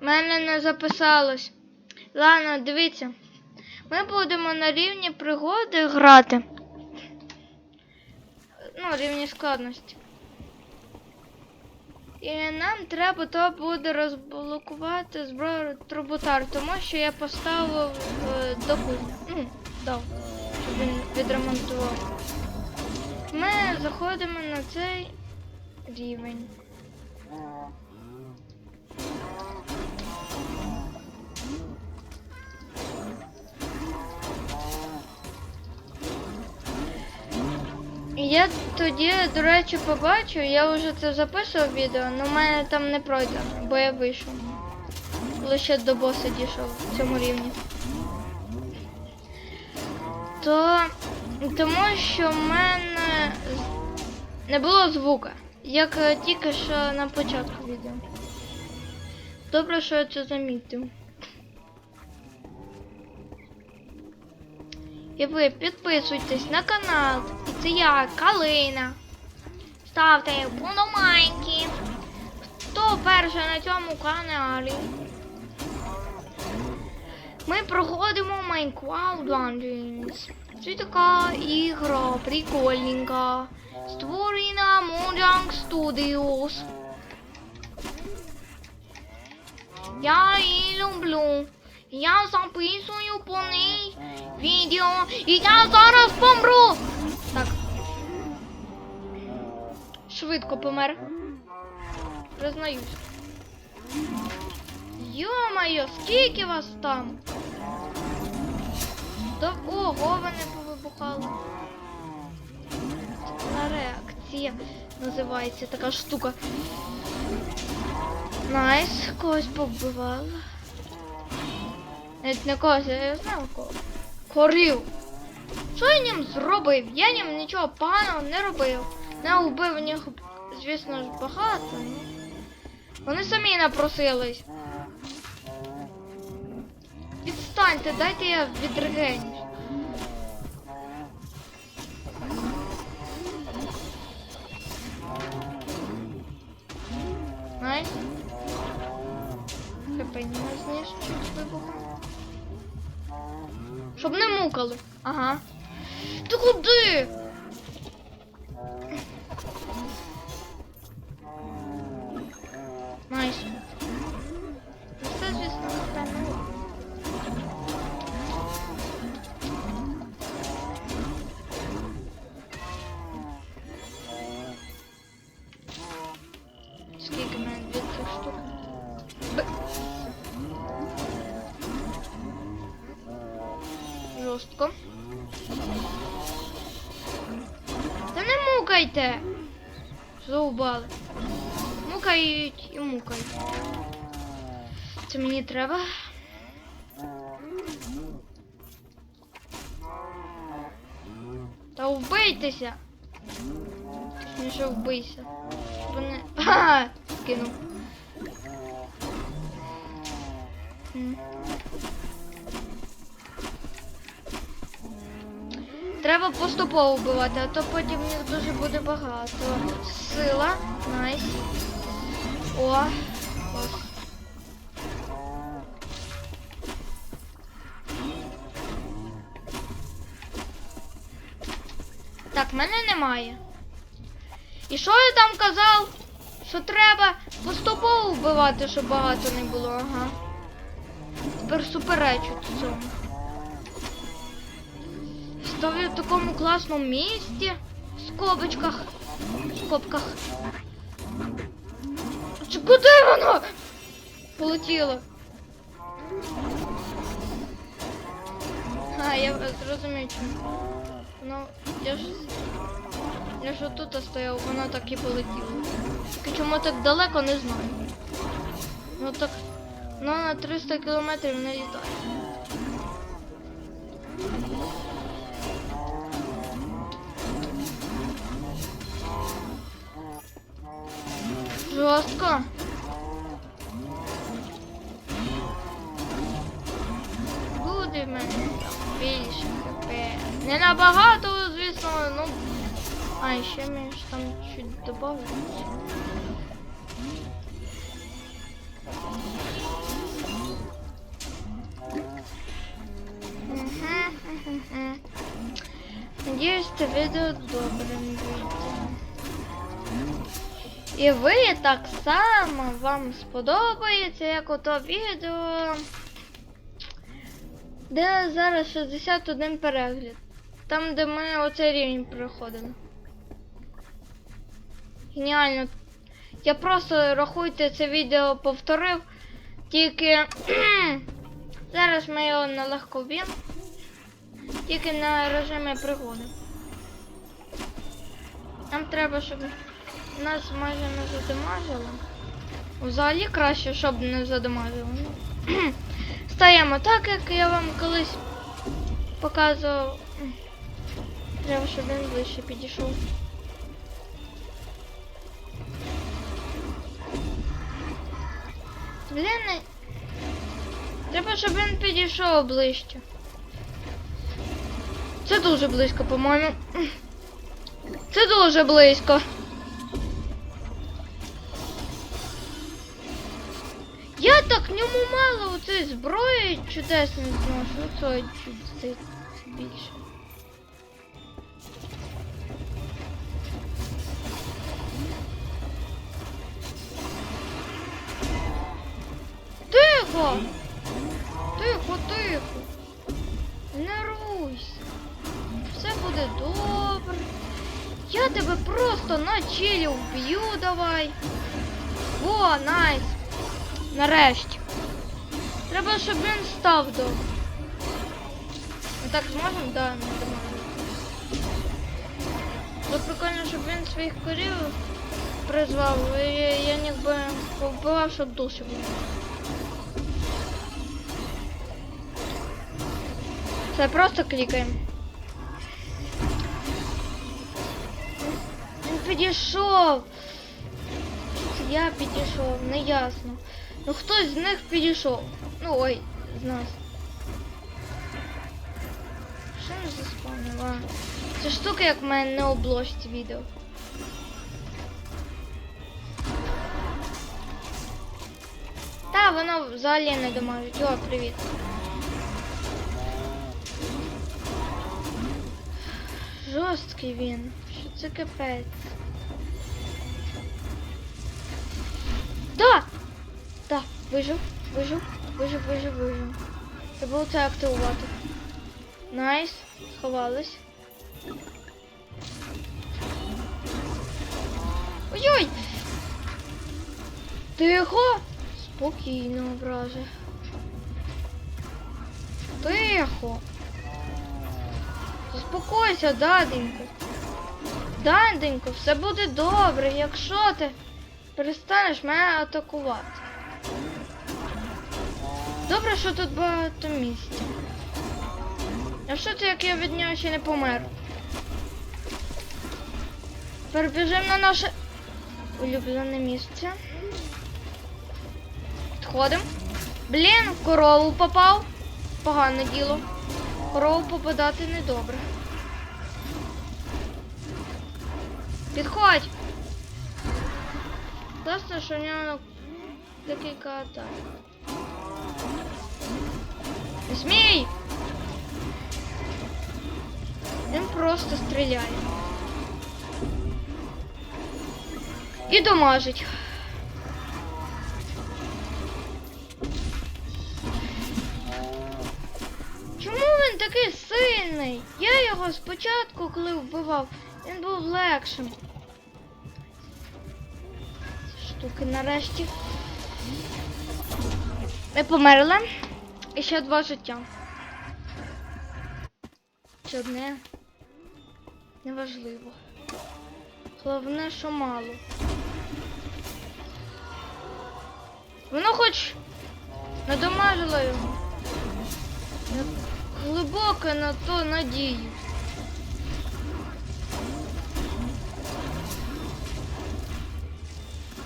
Мене не записалось. Ладно, дивіться. Ми будемо на рівні пригоди грати. Ну, рівні складності. І нам треба то буде розблокувати зброю трубутар, тому що я поставив е, до кузні. Ну, дав, щоб він відремонтував. Ми заходимо на цей рівень. Я тоді, до речі, побачу, я вже це записував відео, але в мене там не пройде, бо я вийшов. Лише до боса дійшов в цьому рівні. То тому що в мене не було звука, як е, тільки що на початку відео. Добре, що я це замітив. І ви підписуйтесь на канал. І це я, Калина. Ставте вподобайки. Хто перший на цьому каналі? Ми проходимо Minecraft Dungeons. Це така ігра прикольненька. Створена Mojang Studios. Я її люблю. Я записую по ній відео і я зараз помру. Так. Швидко помер. Признаюсь. Йо-моє, скільки вас там? До... Ого, вони повибухали. Реакція називається така штука. Найс, когось побивала. Навіть не когось, я знаю кого. Корів. Що я ним зробив? Я ним нічого поганого не робив. Не вбив них, звісно ж, багато. Ну. Вони самі напросились. Відстаньте, дайте я відрегенюсь. Найс. ХП не знищують вибухом. Щоб не мукали. Ага. Ти куди? Найс. Не мукайте! Заубали. Мукають і мукають. Це мені треба. Та вбийтеся! Точніше вбийся. Вони. Ха! Кинув. Треба поступово вбивати, а то потім їх дуже буде багато. Сила, найс. О, ось. Так, мене немає. І що я там казав? Що треба поступово вбивати, щоб багато не було, ага. Тепер суперечу цьому. В такому класному місці. В скобочках. В скобках. Чи куди воно? Полетіло. А, я зрозумію чому. Ну, я ж. Я ж тут стояв, воно так і полетіло. Тільки чому так далеко, не знаю. Ну так. Ну на 300 кілометрів не літає. Жорстко. Буде в мене більше хп. Не набагато, звісно, ну. А, ще ми ж там чуть добавити. І ви так само вам сподобається, як ото відео, де зараз 61 перегляд. Там, де ми оцей рівень проходили. Геніально. Я просто рахуйте це відео повторив. Тільки зараз ми його на легко. Тільки на режимі пригоди. Нам треба, щоб нас майже не задамажили. Взагалі краще, щоб не задамажили. Ну, Стаємо так, як я вам колись показував. Треба, щоб він ближче підійшов. Блін, треба, щоб він підійшов ближче. Це дуже близько, по-моєму. Це дуже близько. Так ньому мало оцеї зброї чудесно зношу. Оце чуть більше. Тихо! Тихо, тихо. Не руйся. Все буде добре. Я тебе просто на чилі вб'ю давай. О, найс. Нарешті. Треба, щоб він став добре. Ми так зможемо? Да, не зможемо. Було прикольно, щоб він своїх корів призвав. І я ніби повбивав, щоб душі були. Все, просто клікаємо. Він підійшов. Це Я підійшов, не ясно. Ну хтось з них підійшов. Ну ой, з нас. Що не заспавнила? Це штука, як мене на обложці відео. Та, воно взагалі не дамажить. О, привіт. Жорсткий він. Що це капець? Да! Вижив, вижив, вижив, вижив, вижив. Треба це активувати. Найс, сховались. Ой-ой! Тихо! Спокійно, образи. Тихо! Заспокойся, даденько. Даденько, все буде добре, якщо ти перестанеш мене атакувати. Добре, що тут багато місця. А що це, як я від нього ще не помер? Перебіжимо на наше улюблене місце. Підходимо. Блін, корову попав. Погане діло. Корову попадати недобре. Підходь! Класно, що в нього декілька атак. Не смій! Він просто стріляє. І домажить. Чому він такий сильний? Я його спочатку, коли вбивав, він був легшим. Штуки нарешті. Ми померли. І ще два життя. Чи одне? Неважливо. Головне, що мало. Воно хоч надомажило його. Глибоко на то надію.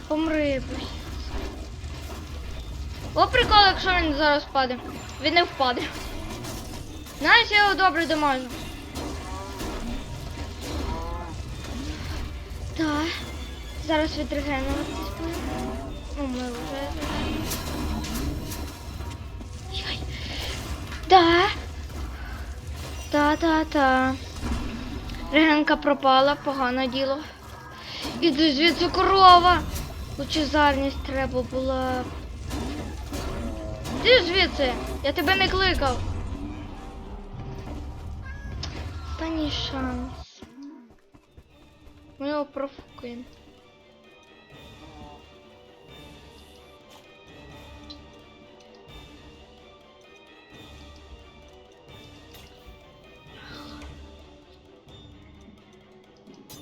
Помри, будь. О, прикол, якщо він зараз впаде. Він не впаде. Знаєш, я його добре дамажу. Так. Зараз відрегенуватись будемо. Ну, ми вже. Йой. Да. Та-та-та. Регенка пропала, погане діло. Іди звідси корова. Лучезарність треба була. Ти звідси, я тебе не кликав. Останній шанс. Ми його профукаємо.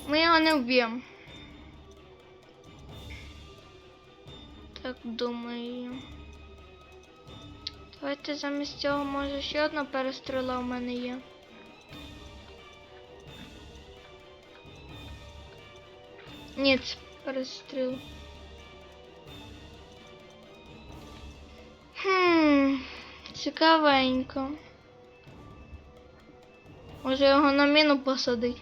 Ми його не вб'ємо. Так думаю. Давайте замість цього, може, ще одна перестріла у мене є. Ні, це перестріл. Хм, цікавенько. Може його на міну посадить.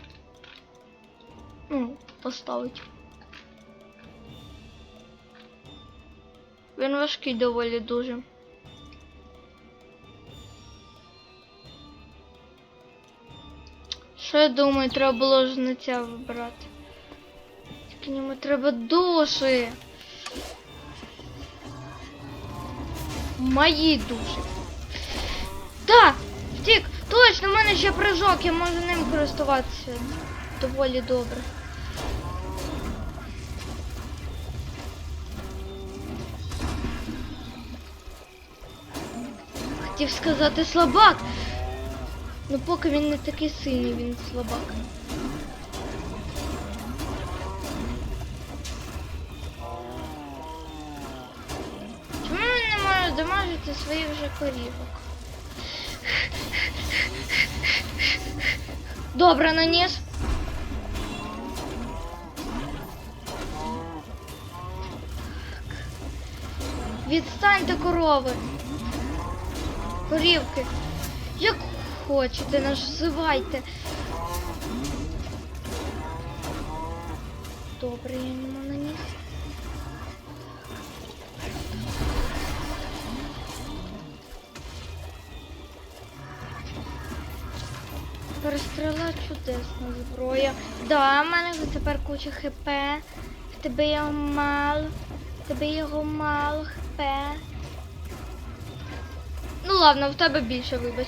Ну, поставить. Він важкий доволі дуже. Що я думаю, треба було жниця вибрати. Тільки йому треба душі. Мої душі. Так, втік, точно, в мене ще прыжок, я можу ним користуватися доволі добре. Хотів сказати слабак. Ну поки він не такий сильний, він слабак. Чому він не може дамажити своїх же корівок? Добре, наніс. Відстаньте корови. Корівки. Хочете, називайте. Добре, я йому наніс. Перестріла чудесна зброя. Да, в мене тепер куча хп. В тебе його мало. В тебе його мало хп. Ну ладно, в тебе більше, вибач.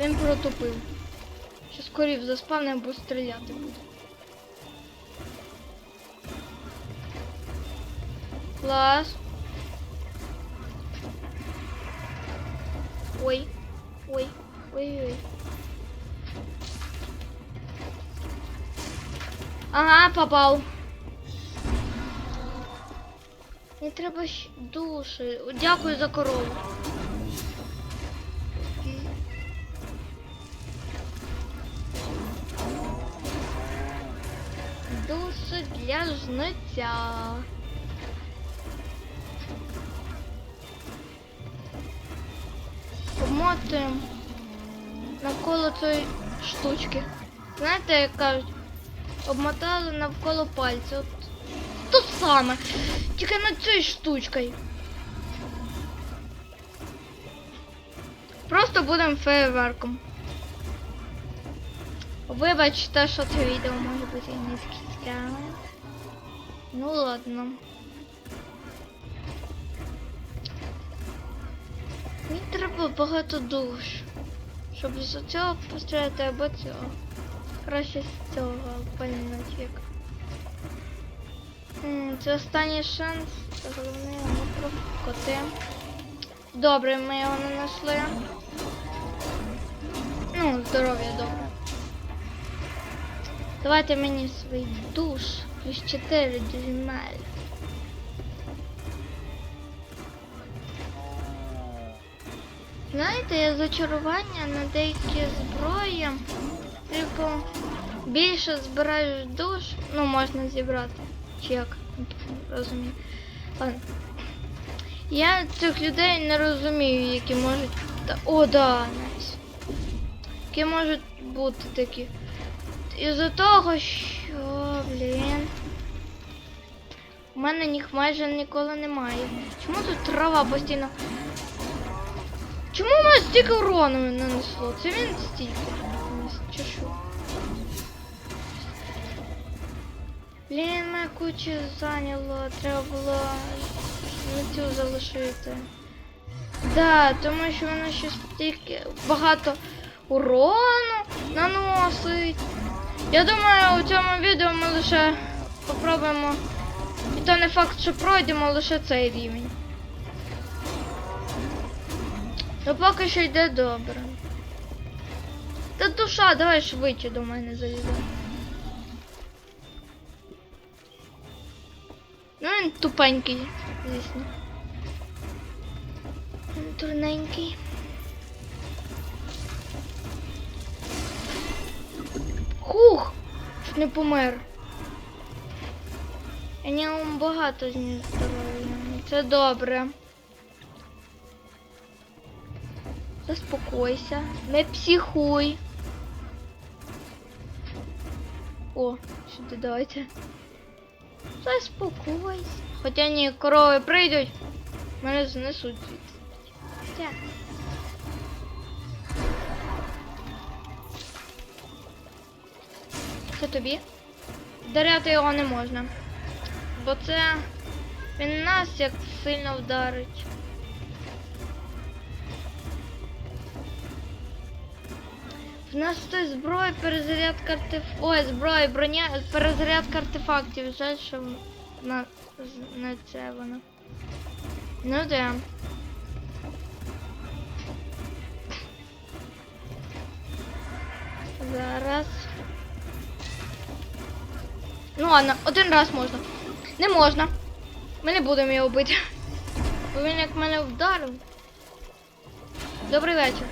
Він протупив. Що скорів заспавне або стріляти буде. Клас. Ой. Ой. Ой-ой. Ага, попав. Не треба щ- душі. Дякую за корову. Душі для жниця. Обмотуємо навколо цієї штучки. Знаєте, як кажуть, обмотали навколо пальця. От то саме. Тільки над цією штучкою. Просто будемо фейерверком. Вибачте, що це відео може бути і не. Ну ладно. Мені треба багато душ. Щоб з цього постріляти або цього. Краще з цього пальнути Це останній шанс. Головне його профукати. Добре, ми його не знайшли. Ну, здоров'я добре. Давайте мені свій душ. Плюс 4 до. Знаєте, є зачарування на деякі зброї. Типу, більше збираєш душ, ну можна зібрати. Чи як? Розумію. Ладно. Я цих людей не розумію, які можуть. О, да, найс. Які можуть бути такі. Із-за того, що, блін. У мене їх майже ніколи немає. Чому тут трава постійно? Чому у мене стільки урону нанесло? Це він стільки. чи що? Блін, мене кучу зайняло, треба було цю залишити. Да, тому що воно ще стільки багато урону наносить. Я думаю, у цьому відео ми лише попробуємо. І то не факт, що пройдемо лише цей рівень. Ну поки що йде добре. Та душа, давай швидше до мене залізай. Ну він тупенький, звісно. Він Турненький. Хух! Чуть не помер. Я ньому багато з них здоров'я. Це добре. Заспокойся, не психуй. О, сюди давайте. Заспокойся. Хоча ні, корови прийдуть, мене знесуть звідси. Це тобі? Даряти його не можна. Бо це він нас як сильно вдарить. В нас тут зброя, перезарядка артефактів. Ой, зброя, броня, перезарядка артефактів. Жаль, що на, на це воно. Ну да. Зараз. Ну ладно, один раз можна. Не можна. Ми не будемо його бити. Бо він як мене вдарив. Добрий вечір.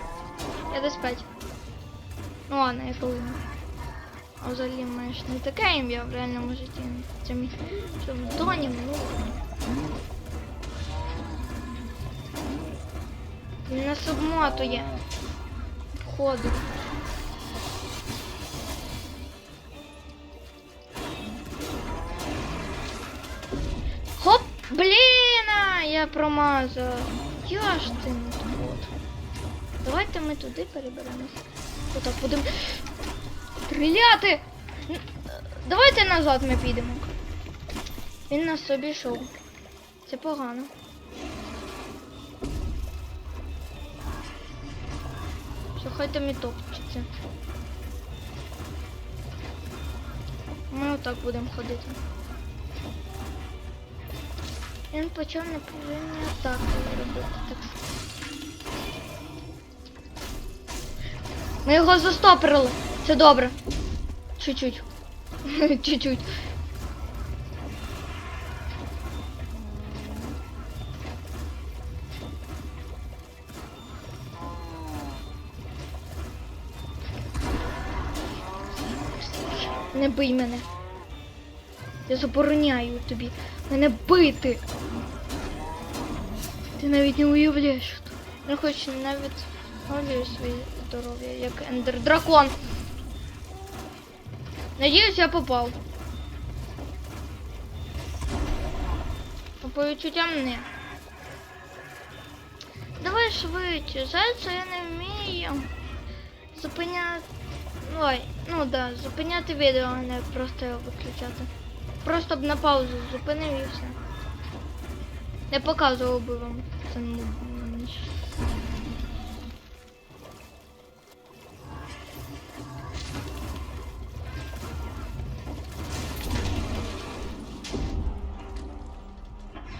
Я до спать. Ну ладно, я повинна. А взагалі маєш не таке ім'я в реальному житті. Це мій псевдонім, ну. Він нас обмотує. Входу. Блін! а, Я промазав. Я ж ти не тут. Давайте ми туди переберемося. Отак будемо стріляти. Давайте назад ми підемо. Він нас обійшов. Це погано. Що хай там і топчеться. Ми отак будемо ходити. Він почав неповинні атаки робити. Так. Ми його застопорили. Це добре. Чуть-чуть. Чуть-чуть. Не бий мене. Я забороняю тобі мене бити. Ти навіть не уявляєш, що. Не хочу навіть галюю своє здоров'я, як ендер дракон. Надіюсь, я попав. По відчуттям не. Давай швидше. Жаль, я не вмію зупиняти. Ой, ну да, зупиняти відео, а не просто його виключати. Просто б на паузу зупинив і все. Не показував би вам це.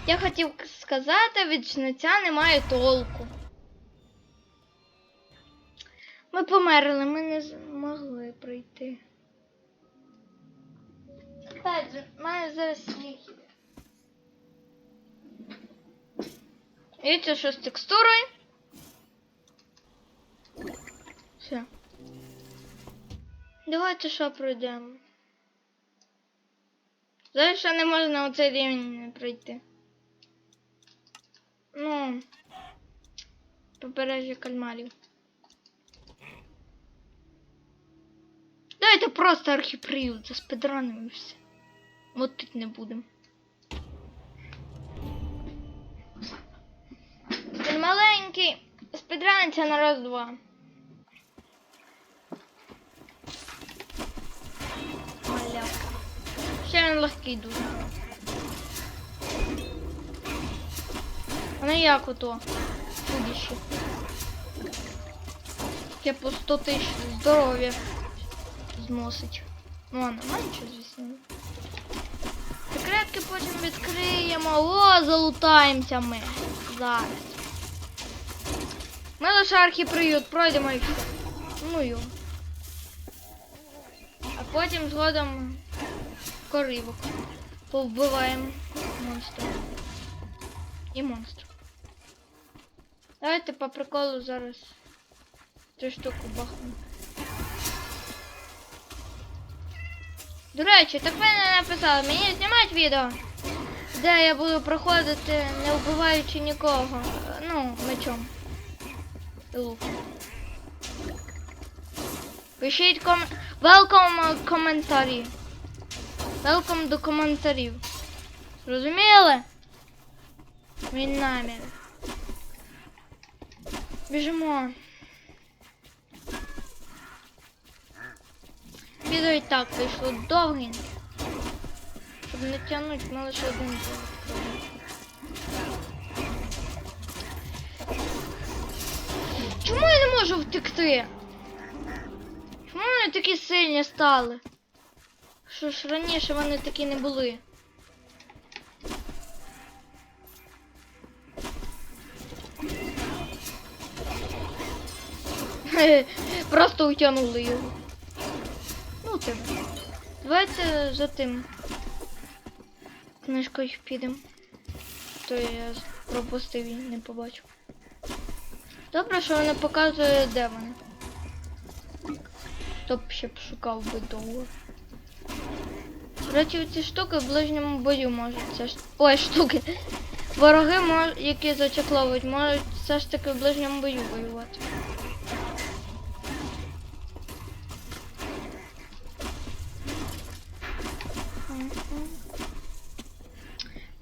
Я хотів сказати, від жниця немає толку. Ми померли, ми не змогли пройти. Так, в мене зараз іде. Дивіться, що з текстурою. Все. Давайте що пройдемо. Зараз ще не можна оцей рівень пройти. Ну, побережжя кальмарів. Давайте просто архіпривід за спидранами все. Мотить не будемо. Він маленький. Спідраниться на раз-два. бляха. Ще він легкий дуже. А не як ото. Чудіще. Таке по 100 тисяч здоров'я зносить. Ну, а нема нічого, звісно. Секретки потім відкриємо. О, залутаємося ми. Зараз. Ми лише архіприют, пройдемо і все. Ну йо. А потім згодом коривок. Повбиваємо монстра. І монстр. Давайте по приколу зараз цю штуку бахнемо. До речі, так ви не написали, мені знімають відео, де я буду проходити, не вбиваючи нікого. Ну, мечом. І луком. Пишіть ком... Welcome коментарі. Welcome до коментарів. Зрозуміли? Мій намір. Біжимо. Відео і так вийшло довгеньке. Щоб не тягнути, ми лише один. Чому я не можу втекти? Чому вони такі сильні стали? Що ж раніше вони такі не були? Просто утягнули його. Ну. Давайте за тим книжкою підемо. То я пропустив і не побачив. Добре, що вони показує, де вони. Хто б ще б шукав би довго. До речі, ці штуки в ближньому бою можуть. Це ж... Ой, штуки. Вороги, які зачекловують, можуть все ж таки в ближньому бою воювати.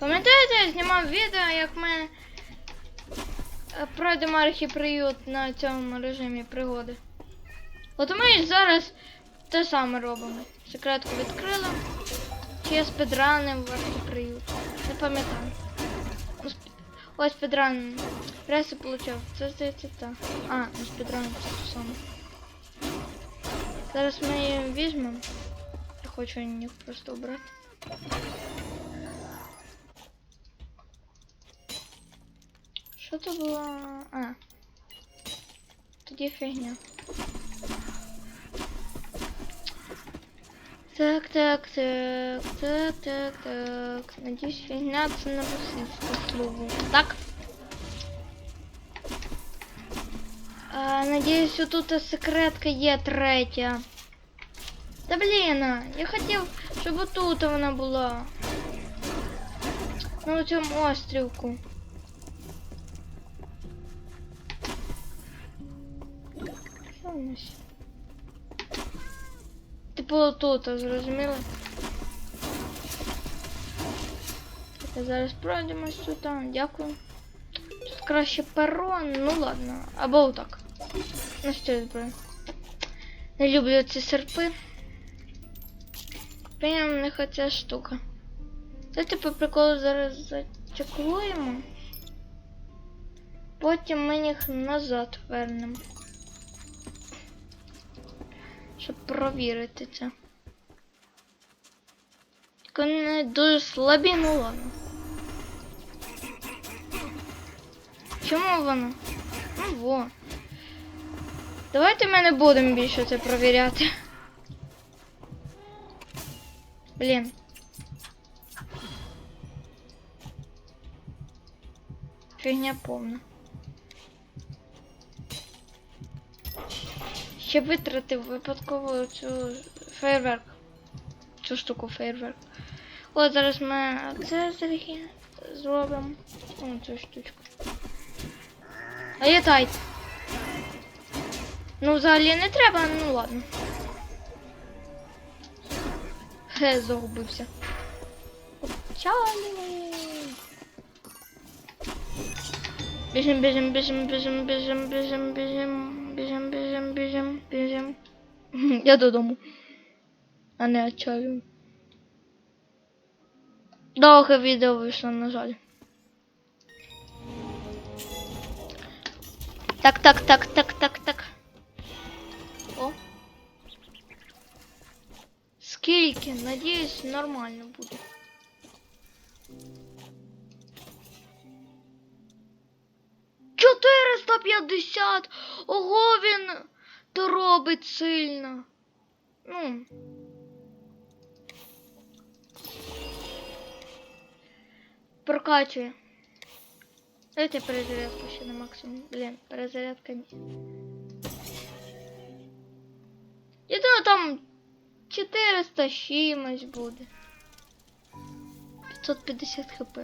Пам'ятаєте, я знімав відео, як ми е, пройдемо архіприют на цьому режимі пригоди. От ми і зараз те саме робимо. Секретку відкрили. Чи я спідранив в архіприют? Не пам'ятаю. Ну, Ось спідран. Реси получав. Це здається так. А, ну спідран це саме. Зараз ми її візьмемо. Я хочу їх просто обрати. Що це було? А. Тоді фігня. Так, так, так, так, так, так. Надіюсь, фігня це не російське слово. Так. А, надіюсь, отут секретка є третя. Та блін, а, я хотів, щоб отут вона була. На цьому острівку. Нас? Типу тут, зрозуміло? Так, зараз пройдемось тут, дякую. Тут краще перо, ну ладно. Або отак. Ну що зброю? Не люблю ці серпи. Прям не ця штука. Це типу прикол зараз зачеклуємо. Потім ми їх назад вернемо. Щоб провірити це. Тільки вони дуже слабі, ну ладно. Чому воно? Ну во. Давайте ми не будемо більше це провіряти. Блін. Фігня повна. Ще витратив випадково цю фейерверк. Цю штуку фейерверк. От зараз ми аксесорі зробимо. О, цю штучку. А я тайт. Ну, взагалі не треба, ну ладно. Хе, загубився. Чалі. Біжим, біжим, біжим, біжим, біжим, біжим, біжим, Я додому. а не отчалюю. Довге відео вийшло, на жаль. Так, так, так, так, так, так. О. Скільки? Надіюсь, нормально буде. Чотириста п'ятдесят! Ого, він то робить сильно. Ну. Прокачує. Дайте перезарядку ще на максимум. Блін, перезарядка ні. Думаю, там 400 з чимось буде. 550 хп.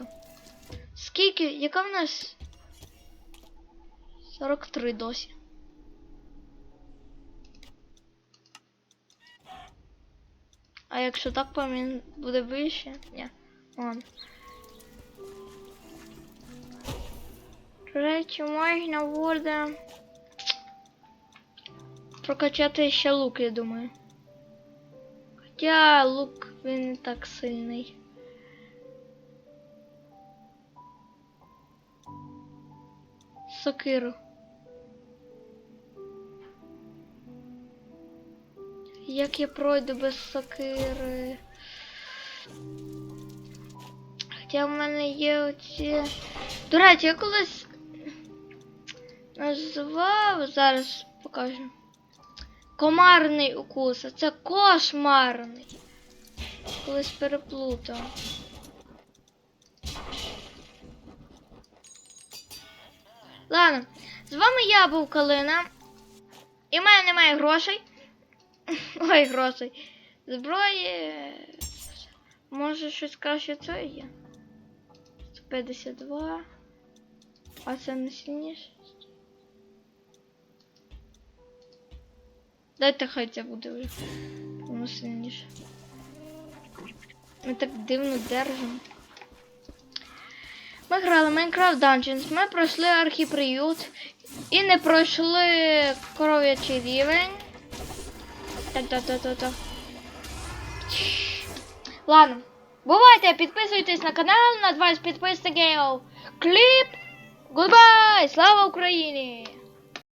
Скільки? Яка в нас? 43 досі. А якщо так, то він буде вище? Ні. Ладно. Речі, можна буде прокачати ще лук, я думаю. Хоча лук він не так сильний. Сокиру. Як я пройду без сокири? Хоча в мене є оці. До речі, я колись назвав, зараз покажу. Комарний укус, а це кошмарний. Колись переплутав. Ладно, з вами я був Калина. І в мене немає грошей. Ой, грошей. Зброї. Може щось краще це є. 152. А це не сильніше. Дайте хай це буде вже. Воно сильніше. Ми так дивно держимо. Ми грали Minecraft Dungeons, ми пройшли архіприют і не пройшли коров'ячий рівень. Та-та-та-та-та. Ладно. Бувайте, підписуйтесь на канал, на 20 підписників. Кліп. Гудбай! Слава Україні!